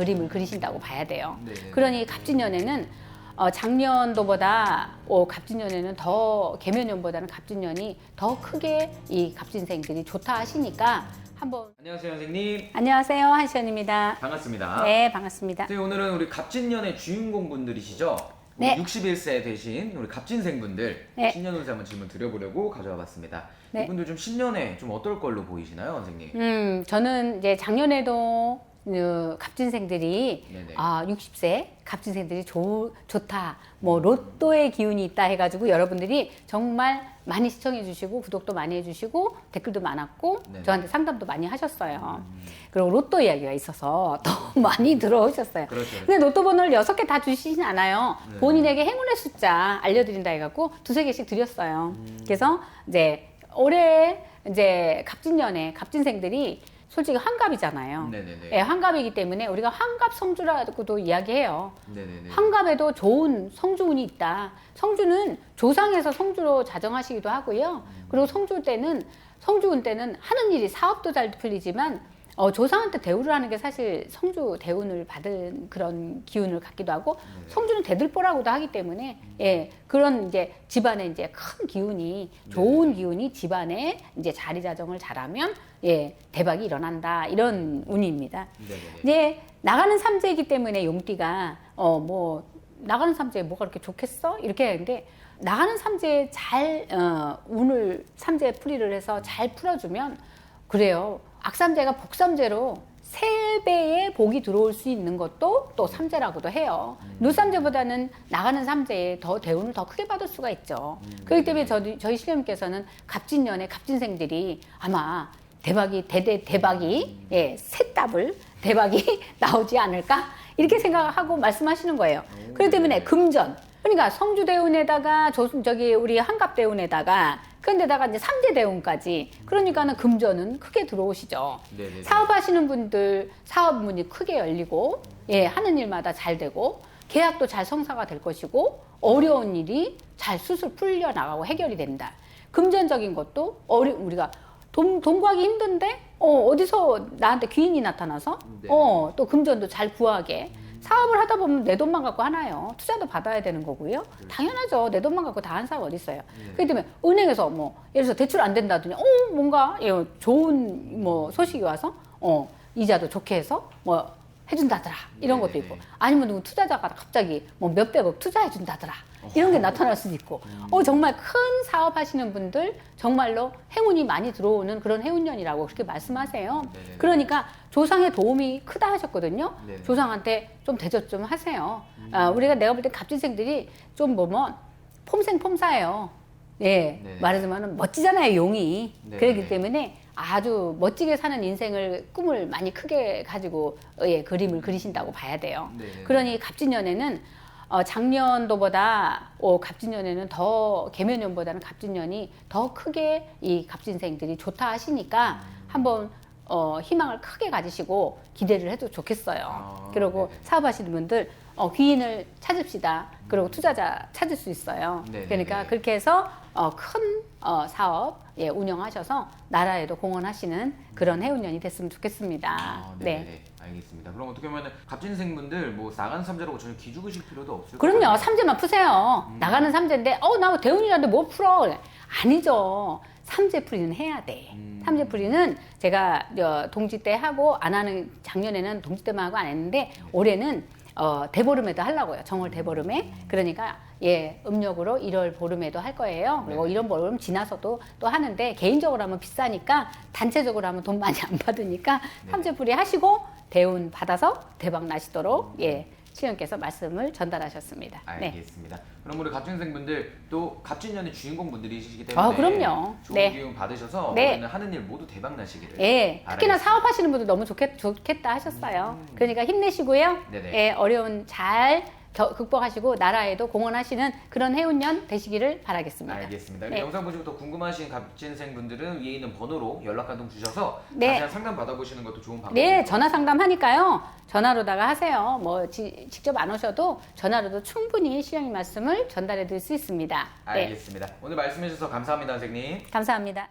그림을 그리신다고 봐야 돼요. 네. 그러니 갑진년에는 어, 작년도보다 어, 갑진년에는 더 개면년보다는 갑진년이 더 크게 이 갑진생들이 좋다 하시니까 한번 안녕하세요 선생님 안녕하세요 한시연입니다. 반갑습니다. 네 반갑습니다. 선생님 오늘은 우리 갑진년의 주인공 분들이시죠? 우리 네. 61세 되신 우리 갑진생분들 네. 신년 운세 한번 질문 드려보려고 가져와 봤습니다. 네. 이분들 좀 신년에 좀 어떨 걸로 보이시나요 선생님? 음 저는 이제 작년에도 그 갑진생들이 네네. 아 60세 갑진생들이 좋 좋다 뭐 로또의 기운이 있다 해가지고 여러분들이 정말 많이 시청해 주시고 구독도 많이 해주시고 댓글도 많았고 네네. 저한테 상담도 많이 하셨어요. 그리고 로또 이야기가 있어서 더 많이 들어오셨어요. 그렇죠. 근데 로또 번호를 여섯 개 다 주시진 않아요. 네. 본인에게 행운의 숫자 알려드린다 해갖고 두세 개씩 드렸어요. 음. 그래서 이제 올해 이제 갑진년에 갑진생들이 솔직히 환갑이잖아요. 네네네. 예, 환갑이기 때문에 우리가 환갑 성주라고도 이야기해요. 네네네. 환갑에도 좋은 성주운이 있다. 성주는 조상에서 성주로 자정하시기도 하고요. 그리고 성주 때는 성주운 때는 하는 일이 사업도 잘 풀리지만 어, 조상한테 대우를 하는 게 사실 성주 대운을 받은 그런 기운을 갖기도 하고 성주는 대들보라고도 하기 때문에 예 그런 이제 집안에 이제 큰 기운이 좋은 기운이 집안에 이제 자리 자정을 잘하면 예 대박이 일어난다 이런 운입니다. 네네네. 이제 나가는 삼재이기 때문에 용띠가 어 뭐 나가는 삼재에 뭐가 그렇게 좋겠어? 이렇게 하는데 나가는 삼재에 잘 어, 운을 삼재 풀이를 해서 잘 풀어주면 그래요 악삼재가 복삼재로 세 배의 복이 들어올 수 있는 것도 또 삼재라고도 해요. 누삼재보다는 나가는 삼재에 더 대운을 더 크게 받을 수가 있죠. 그렇기 때문에 저희, 저희 신령님께서는 갑진년에 갑진생들이 아마 대박이 대대 대박이 예 셋답을 대박이 나오지 않을까 이렇게 생각하고 말씀하시는 거예요. 그렇기 때문에 금전 그러니까 성주 대운에다가 조 저기 우리 한갑 대운에다가 그런데다가 이제 삼재 대운까지 그러니까는 금전은 크게 들어오시죠. 네네네. 사업하시는 분들 사업 문이 크게 열리고 예 하는 일마다 잘 되고 계약도 잘 성사가 될 것이고 어려운 일이 잘 수술 풀려 나가고 해결이 된다. 금전적인 것도 어리 우리가 돈, 돈 구하기 힘든데 어, 어디서 나한테 귀인이 나타나서 네. 어, 또 금전도 잘 구하게 사업을 하다 보면 내 돈만 갖고 하나요? 투자도 받아야 되는 거고요. 당연하죠. 내 돈만 갖고 다 한 사업 어디 있어요? 그렇기 때문에 은행에서 뭐 예를 들어서 대출 안 된다더니 어 뭔가 예, 좋은 뭐 소식이 와서 어 이자도 좋게 해서 뭐 해준다더라 이런 것도. 있고 아니면 누구 투자자가 갑자기 뭐 몇백억 투자해 준다더라 이런 게 나타날 수도 있고 어 정말 큰 사업 하시는 분들 정말로 행운이 많이 들어오는 그런 해운년이라고 그렇게 말씀하세요. 네네네. 그러니까 조상의 도움이 크다 하셨거든요. 네네. 조상한테 좀 대접 좀 하세요. 아, 우리가 내가 볼 때 갑진생들이 좀 보면 폼생폼사예요. 예, 네네. 말하자면 멋지잖아요, 용이. 네네. 그렇기 때문에 아주 멋지게 사는 인생을 꿈을 많이 크게 가지고 예, 그림을 그리신다고 봐야 돼요. 네네. 그러니 갑진년에는 어, 작년도보다 어, 갑진년에는 더 개면년보다는 갑진년이 더 크게 이 갑진생들이 좋다 하시니까 한번 어, 희망을 크게 가지시고 기대를 해도 좋겠어요. 아, 그리고 네네. 사업하시는 분들 어, 귀인을 찾읍시다. 그리고 투자자 찾을 수 있어요. 네네네. 그러니까 그렇게 해서 어, 큰 어, 사업 예, 운영하셔서 나라에도 공헌하시는 그런 해운년이 됐으면 좋겠습니다. 아, 네. 네네네. 알겠습니다. 그럼 어떻게 보면 갑진생분들 뭐 나간 삼자라고 전혀 기죽으실 필요도 없을 것 그럼요. 삼재만 푸세요. 음. 나가는 삼재인데, 어, 나 대운이라는데 뭐 풀어? 아니죠. 삼재 풀이는 해야 돼. 음. 삼재 풀이는 제가 어, 동지 때 하고 안 하는 작년에는 동지 때만 하고 안 했는데 올해는 어, 대보름에도 하려고요. 정월 대보름에. 그러니까 예, 음력으로 1월 보름에도 할 거예요. 그리고 네. 1월 보름 지나서도 또 하는데 개인적으로 하면 비싸니까 단체적으로 하면 돈 많이 안 받으니까 네. 삼재 풀이 하시고 대운 받아서 대박 나시도록 예, 신령께서 말씀을 전달하셨습니다. 네. 알겠습니다. 그럼 우리 갑진생분들 또 갑진년의 주인공분들이시기 때문에 아, 그럼요. 좋은 네. 기운 받으셔서 네. 올해는 하는 일 모두 대박 나시기를. 예, 특히나 바라겠습니다. 사업하시는 분들 너무 좋겠, 좋겠다 하셨어요. 그러니까 힘내시고요. 음. 네네. 예, 어려운 잘 겨- 극복하시고 나라에도 공헌하시는 그런 해운년 되시기를 바라겠습니다. 알겠습니다. 이 네. 영상 보시고 더 궁금하신 갑진생 분들은 위에 있는 번호로 연락 한통 주셔서 네. 자세한 상담 받아보시는 것도 좋은 방법입니다. 네, 전화 상담하니까요. 전화로다가 하세요. 뭐 지- 직접 안 오셔도 전화로도 충분히 시령의 말씀을 전달해 드릴 수 있습니다. 네, 알겠습니다. 오늘 말씀해 주셔서 감사합니다, 선생님. 감사합니다.